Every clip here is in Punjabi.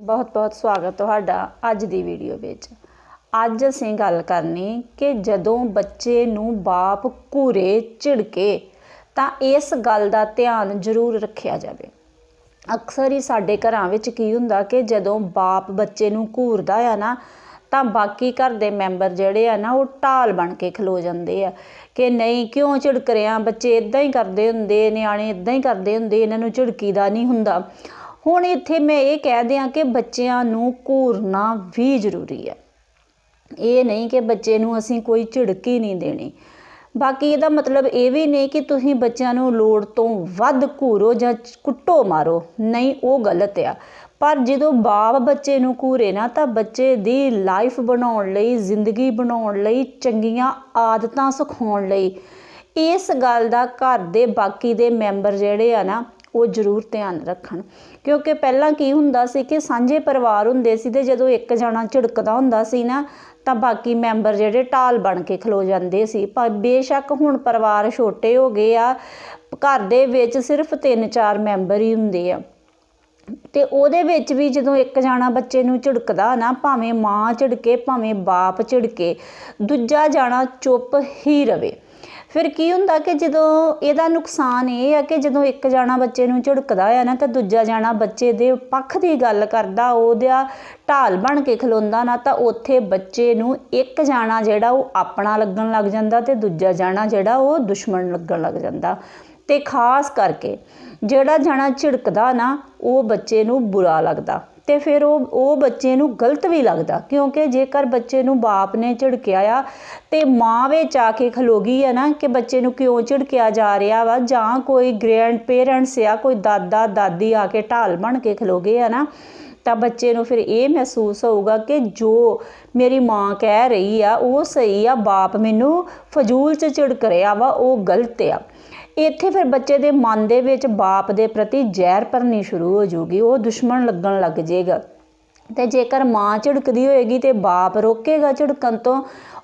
ਬਹੁਤ-ਬਹੁਤ ਸਵਾਗਤ ਤੁਹਾਡਾ ਅੱਜ ਦੀ ਵੀਡੀਓ ਵਿੱਚ। ਅੱਜ ਅਸੀਂ ਗੱਲ ਕਰਨੀ ਕਿ ਜਦੋਂ ਬੱਚੇ ਨੂੰ ਬਾਪ ਘੂਰੇ ਝਿੜਕੇ, ਤਾਂ ਇਸ ਗੱਲ ਦਾ ਧਿਆਨ ਜ਼ਰੂਰ ਰੱਖਿਆ ਜਾਵੇ। ਅਕਸਰ ਹੀ ਸਾਡੇ ਘਰਾਂ ਵਿੱਚ ਕੀ ਹੁੰਦਾ ਕਿ ਜਦੋਂ ਬਾਪ ਬੱਚੇ ਨੂੰ ਘੂਰਦਾ ਆ ਨਾ, ਤਾਂ ਬਾਕੀ ਘਰ ਦੇ ਮੈਂਬਰ ਜਿਹੜੇ ਆ ਨਾ, ਉਹ ਢਾਲ ਬਣ ਕੇ ਖਲੋ ਜਾਂਦੇ ਆ ਕਿ ਨਹੀਂ, ਕਿਉਂ ਝਿੜਕ ਰਿਆਂ ਬੱਚੇ ਇਦਾਂ ਹੀ ਕਰਦੇ ਹੁੰਦੇ, ਨਿਆਣੇ ਇਦਾਂ ਹੀ ਕਰਦੇ ਹੁੰਦੇ, ਇਹਨਾਂ ਨੂੰ ਝਿੜਕੀਦਾ ਨਹੀਂ ਹੁੰਦਾ। ਹੁਣ ਇੱਥੇ ਮੈਂ ਇਹ ਕਹਿ ਦਿਆਂ ਕਿ ਬੱਚਿਆਂ ਨੂੰ ਘੂਰਨਾ ਵੀ ਜ਼ਰੂਰੀ ਹੈ। ਇਹ ਨਹੀਂ ਕਿ ਬੱਚੇ ਨੂੰ ਅਸੀਂ ਕੋਈ ਝਿੜਕੀ ਨਹੀਂ ਦੇਣੀ। ਬਾਕੀ ਇਹਦਾ ਮਤਲਬ ਇਹ ਵੀ ਨਹੀਂ ਕਿ ਤੁਸੀਂ ਬੱਚਿਆਂ ਨੂੰ ਲੋੜ ਤੋਂ ਵੱਧ ਘੂਰੋ ਜਾਂ ਕੁੱਟੋ ਮਾਰੋ। ਨਹੀਂ, ਉਹ ਗਲਤ ਆ। ਪਰ ਜਦੋਂ ਬਾਪ ਬੱਚੇ ਨੂੰ ਘੂਰੇ ਨਾ, ਤਾਂ ਬੱਚੇ ਦੀ ਲਾਈਫ ਬਣਾਉਣ ਲਈ, ਜ਼ਿੰਦਗੀ ਬਣਾਉਣ ਲਈ, ਚੰਗੀਆਂ ਆਦਤਾਂ ਸਿਖਾਉਣ ਲਈ ਇਸ ਗੱਲ ਦਾ ਘਰ ਦੇ ਬਾਕੀ ਦੇ ਮੈਂਬਰ ਜਿਹੜੇ ਆ ਨਾ ਉਹ ਜ਼ਰੂਰ ਧਿਆਨ ਰੱਖਣ। ਕਿਉਂਕਿ ਪਹਿਲਾਂ ਕੀ ਹੁੰਦਾ ਸੀ ਕਿ ਸਾਂਝੇ ਪਰਿਵਾਰ ਹੁੰਦੇ ਸੀ ਤੇ ਜਦੋਂ ਇੱਕ ਜਣਾ ਝਿੜਕਦਾ ਹੁੰਦਾ ਸੀ ਨਾ, ਤਾਂ ਬਾਕੀ ਮੈਂਬਰ ਜਿਹੜੇ ਢਾਲ ਬਣ ਕੇ ਖਲੋ ਜਾਂਦੇ ਸੀ। ਪਰ ਬੇਸ਼ੱਕ ਹੁਣ ਪਰਿਵਾਰ ਛੋਟੇ ਹੋ ਗਏ ਆ, ਘਰ ਦੇ ਵਿੱਚ ਸਿਰਫ 3-4 ਮੈਂਬਰ ਹੀ ਹੁੰਦੇ ਆ। ਤੇ ਉਹਦੇ ਵਿੱਚ ਵੀ ਜਦੋਂ ਇੱਕ ਜਾਣਾ ਬੱਚੇ ਨੂੰ ਝਿੜਕਦਾ ਨਾ, ਭਾਵੇਂ ਮਾਂ ਝਿੜਕੇ, ਭਾਵੇਂ ਬਾਪ ਝਿੜਕੇ, ਦੂਜਾ ਜਾਣਾ ਚੁੱਪ ਹੀ ਰਵੇ। ਫਿਰ ਕੀ ਹੁੰਦਾ ਕਿ ਜਦੋਂ ਇਹਦਾ ਨੁਕਸਾਨ ਇਹ ਆ ਕਿ ਜਦੋਂ ਇੱਕ ਜਾਣਾ ਬੱਚੇ ਨੂੰ ਝਿੜਕਦਾ ਆ ਨਾ ਤਾਂ ਦੂਜਾ ਜਾਣਾ ਬੱਚੇ ਦੇ ਪੱਖ ਦੀ ਗੱਲ ਕਰਦਾ, ਉਹਦਾ ਢਾਲ ਬਣ ਕੇ ਖਲੋਂਦਾ ਨਾ ਤਾਂ ਉੱਥੇ ਬੱਚੇ ਨੂੰ ਇੱਕ ਜਾਣਾ ਜਿਹੜਾ ਉਹ ਆਪਣਾ ਲੱਗਣ ਲੱਗ ਜਾਂਦਾ ਤੇ ਦੂਜਾ ਜਾਣਾ ਜਿਹੜਾ ਉਹ ਦੁਸ਼ਮਣ ਲੱਗਣ ਲੱਗ ਜਾਂਦਾ। ਤੇ ਖਾਸ ਕਰਕੇ ਜਿਹੜਾ ਜਾਣਾ ਝਿੜਕਦਾ ਨਾ, ਉਹ ਬੱਚੇ ਨੂੰ ਬੁਰਾ ਲੱਗਦਾ। ਤੇ ਫਿਰ ਉਹ ਉਹ ਬੱਚੇ ਨੂੰ ਗਲਤ ਵੀ ਲੱਗਦਾ, ਕਿਉਂਕਿ ਜੇਕਰ ਬੱਚੇ ਨੂੰ ਬਾਪ ਨੇ ਝਿੜਕਿਆ ਆ ਤੇ ਮਾਂ ਵਿੱਚ ਆ ਕੇ ਖਲੋਗੀ ਆ ਨਾ ਕਿ ਬੱਚੇ ਨੂੰ ਕਿਉਂ ਝਿੜਕਿਆ ਜਾ ਰਿਹਾ ਵਾ, ਜਾਂ ਕੋਈ ਗ੍ਰੈਂਡ ਪੇਰੈਂਟਸ ਆ, ਕੋਈ ਦਾਦਾ, ਦਾਦੀ ਆ ਕੇ ਢਾਲ ਬਣ ਕੇ ਖਲੋਗੇ ਹੈ ਨਾ, ਤਾਂ ਬੱਚੇ ਨੂੰ ਫਿਰ ਇਹ ਮਹਿਸੂਸ ਹੋਊਗਾ ਕਿ ਜੋ ਮੇਰੀ ਮਾਂ ਕਹਿ ਰਹੀ ਆ, ਉਹ ਸਹੀ ਆ, ਬਾਪ ਮੈਨੂੰ ਫਜ਼ੂਲ ਚ ਝਿੜਕ ਰਿਹਾ ਵਾ, ਉਹ ਗਲਤ ਆ। ਇੱਥੇ ਫਿਰ ਬੱਚੇ ਦੇ ਮਨ ਦੇ ਵਿੱਚ ਬਾਪ ਦੇ ਪ੍ਰਤੀ ਜ਼ਹਿਰ ਭਰਨੀ ਸ਼ੁਰੂ ਹੋ ਜਾਊਗੀ, ਉਹ ਦੁਸ਼ਮਣ ਲੱਗਣ ਲੱਗ ਜਾਏਗਾ ਤੇ ਜੇਕਰ ਮਾਂ ਝਿੜਕਦੀ ਹੋਏਗੀ ਤੇ ਬਾਪ ਰੋਕੇਗਾ ਝਿੜਕਣ ਤੋਂ,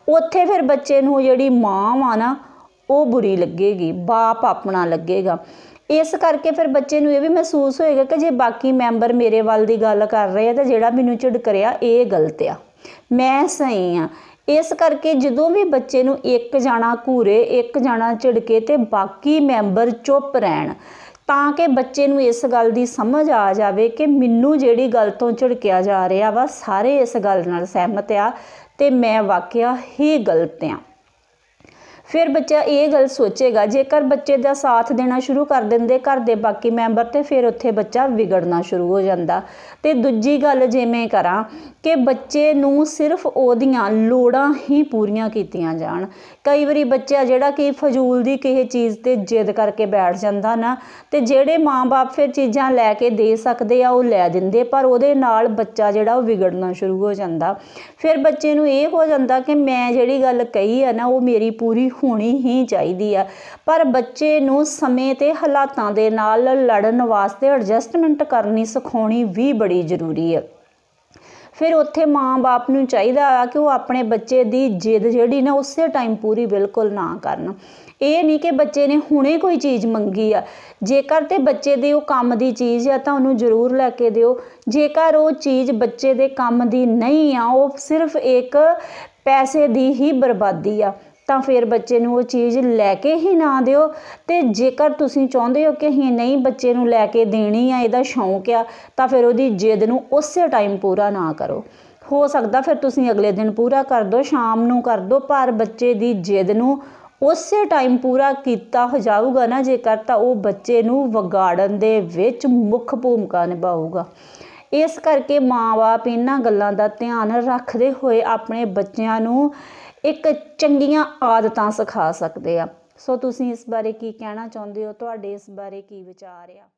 ਉੱਥੇ ਫਿਰ ਬੱਚੇ ਨੂੰ ਜਿਹੜੀ ਮਾਂ ਵਾ ਨਾ, ਉਹ ਬੁਰੀ ਲੱਗੇਗੀ, ਬਾਪ ਆਪਣਾ ਲੱਗੇਗਾ। ਇਸ ਕਰਕੇ ਫਿਰ ਬੱਚੇ ਨੂੰ ਇਹ ਵੀ ਮਹਿਸੂਸ ਹੋਏਗਾ ਕਿ ਜੇ ਬਾਕੀ ਮੈਂਬਰ ਮੇਰੇ ਵੱਲ ਦੀ ਗੱਲ ਕਰ ਰਹੇ ਆ, ਤਾਂ ਜਿਹੜਾ ਮੈਨੂੰ ਝਿੜਕ ਰਿਹਾ, ਇਹ ਗਲਤ ਆ। ਮੈਂ ਸਹੀ ਆ। ਇਸ ਕਰਕੇ ਜਦੋਂ ਵੀ ਬੱਚੇ ਨੂੰ ਇੱਕ ਜਾਣਾ ਘੂਰੇ, ਇੱਕ ਜਾਣਾ ਝਿੜਕੇ ਤੇ ਬਾਕੀ ਮੈਂਬਰ ਚੁੱਪ ਰਹਿਣ, ਤਾਂ ਕਿ ਬੱਚੇ ਨੂੰ ਇਸ ਗੱਲ ਦੀ ਸਮਝ ਆ ਜਾਵੇ ਕਿ ਮੈਨੂੰ ਜਿਹੜੀ ਗੱਲ ਤੋਂ ਝਿੜਕਿਆ ਜਾ ਰਿਹਾ ਵਾ, ਸਾਰੇ ਇਸ ਗੱਲ ਨਾਲ ਸਹਿਮਤ ਆ ਤੇ ਮੈਂ ਵਾਕਿਆ ਹੀ ਗਲਤ ਆ। ਫਿਰ ਬੱਚਾ ਇਹ ਗੱਲ ਸੋਚੇਗਾ, ਜੇਕਰ ਬੱਚੇ ਦਾ ਸਾਥ ਦੇਣਾ ਸ਼ੁਰੂ ਕਰ ਦਿੰਦੇ ਘਰ ਦੇ ਬਾਕੀ ਮੈਂਬਰ, ਤੇ ਫਿਰ ਉੱਥੇ ਬੱਚਾ ਵਿਗੜਨਾ ਸ਼ੁਰੂ ਹੋ ਜਾਂਦਾ। ਤੇ ਦੂਜੀ ਗੱਲ ਜਿਵੇਂ ਕਰਾਂ ਕਿ ਬੱਚੇ ਨੂੰ ਸਿਰਫ ਉਹਦੀਆਂ ਲੋੜਾਂ ਹੀ ਪੂਰੀਆਂ ਕੀਤੀਆਂ ਜਾਣ। ਕਈ ਵਾਰੀ ਬੱਚਾ ਜਿਹੜਾ ਕਿ ਫਜ਼ੂਲ ਦੀ ਕਿਸੇ ਚੀਜ਼ ਤੇ ਜਿੱਦ ਕਰਕੇ ਬੈਠ ਜਾਂਦਾ ਨਾ, ਤੇ ਜਿਹੜੇ ਮਾਂ-ਬਾਪ ਫਿਰ ਚੀਜ਼ਾਂ ਲੈ ਕੇ ਦੇ ਸਕਦੇ ਆ, ਉਹ ਲੈ ਦਿੰਦੇ, ਪਰ ਉਹਦੇ ਨਾਲ ਬੱਚਾ ਜਿਹੜਾ ਉਹ ਵਿਗੜਨਾ ਸ਼ੁਰੂ ਹੋ ਜਾਂਦਾ। ਫਿਰ ਬੱਚੇ ਨੂੰ ਇਹ ਹੋ ਜਾਂਦਾ ਕਿ ਮੈਂ ਜਿਹੜੀ ਗੱਲ ਕਹੀ ਆ ਨਾ, ਉਹ ਮੇਰੀ ਪੂਰੀ ਹੋਣੀ ਹੀ ਚਾਹੀਦੀ ਆ। ਪਰ ਬੱਚੇ ਨੂੰ ਸਮੇਂ ਤੇ ਹਾਲਾਤਾਂ ਦੇ ਨਾਲ ਲੜਨ ਵਾਸਤੇ ਐਡਜਸਟਮੈਂਟ ਕਰਨੀ ਸਿਖਾਉਣੀ ਵੀ ਬੜੀ ਜ਼ਰੂਰੀ ਹੈ ਫਿਰ ਉੱਥੇ ਮਾਂ-ਬਾਪ ਨੂੰ ਚਾਹੀਦਾ ਆ ਕਿ ਉਹ ਆਪਣੇ ਬੱਚੇ ਦੀ ਜਿੱਦ ਜਿਹੜੀ ਨਾ ਉਸੇ ਟਾਈਮ ਪੂਰੀ ਬਿਲਕੁਲ ਨਾ ਕਰਨ। ਇਹ ਨਹੀਂ ਕਿ ਬੱਚੇ ਨੇ ਹੁਣੇ ਕੋਈ ਚੀਜ਼ ਮੰਗੀ ਆ। ਜੇਕਰ ਤੇ ਬੱਚੇ ਦੇ ਉਹ ਕੰਮ ਦੀ ਚੀਜ਼ ਆ ਤਾਂ ਉਹਨੂੰ ਜ਼ਰੂਰ ਲੈ ਕੇ ਦਿਓ। ਜੇਕਰ ਉਹ ਚੀਜ਼ ਬੱਚੇ ਦੇ ਕੰਮ ਦੀ ਨਹੀਂ ਆ, ਉਹ ਸਿਰਫ ਇੱਕ ਪੈਸੇ ਦੀ ਹੀ ਬਰਬਾਦੀ ਆ। ਤਾਂ ਫਿਰ ਬੱਚੇ ਨੂੰ ਉਹ ਚੀਜ਼ ਲੈ ਕੇ ਹੀ ਨਾ ਦਿਓ। ਤੇ ਜੇਕਰ ਤੁਸੀਂ ਚਾਹੁੰਦੇ ਹੋ ਕਿ ਅਸੀਂ ਨਹੀਂ ਬੱਚੇ ਨੂੰ ਲੈ ਕੇ ਦੇਣੀ ਆ, ਇਹਦਾ ਸ਼ੌਂਕ ਆ, ਤਾਂ ਫਿਰ ਉਹਦੀ ਜਿੱਦ ਨੂੰ ਉਸੇ ਟਾਈਮ ਪੂਰਾ ਨਾ ਕਰੋ। ਹੋ ਸਕਦਾ ਫਿਰ ਤੁਸੀਂ ਅਗਲੇ ਦਿਨ ਪੂਰਾ ਕਰ ਦਿਓ ਸ਼ਾਮ ਨੂੰ ਕਰ ਦਿਓ ਪਰ ਬੱਚੇ ਦੀ ਜਿੱਦ ਨੂੰ ਉਸੇ ਟਾਈਮ ਪੂਰਾ ਕੀਤਾ ਹੋ ਜਾਊਗਾ ਨਾ ਜੇਕਰ ਤਾਂ ਉਹ ਬੱਚੇ ਨੂੰ ਵਿਗਾੜਨ ਦੇ ਵਿੱਚ ਮੁੱਖ ਭੂਮਿਕਾ ਨਿਭਾਊਗਾ। ਇਸ ਕਰਕੇ ਮਾਂ-ਬਾਪ ਇਹਨਾਂ ਗੱਲਾਂ ਦਾ ਧਿਆਨ ਰੱਖਦੇ ਹੋਏ ਆਪਣੇ ਬੱਚਿਆਂ ਨੂੰ ਇੱਕ ਚੰਗੀਆਂ ਆਦਤਾਂ ਸਿਖਾ ਸਕਦੇ ਆ। ਸੋ ਤੁਸੀਂ ਇਸ ਬਾਰੇ ਕੀ ਕਹਿਣਾ ਚਾਹੁੰਦੇ ਹੋ? ਤੁਹਾਡੇ ਇਸ ਬਾਰੇ ਕੀ ਵਿਚਾਰ ਆ?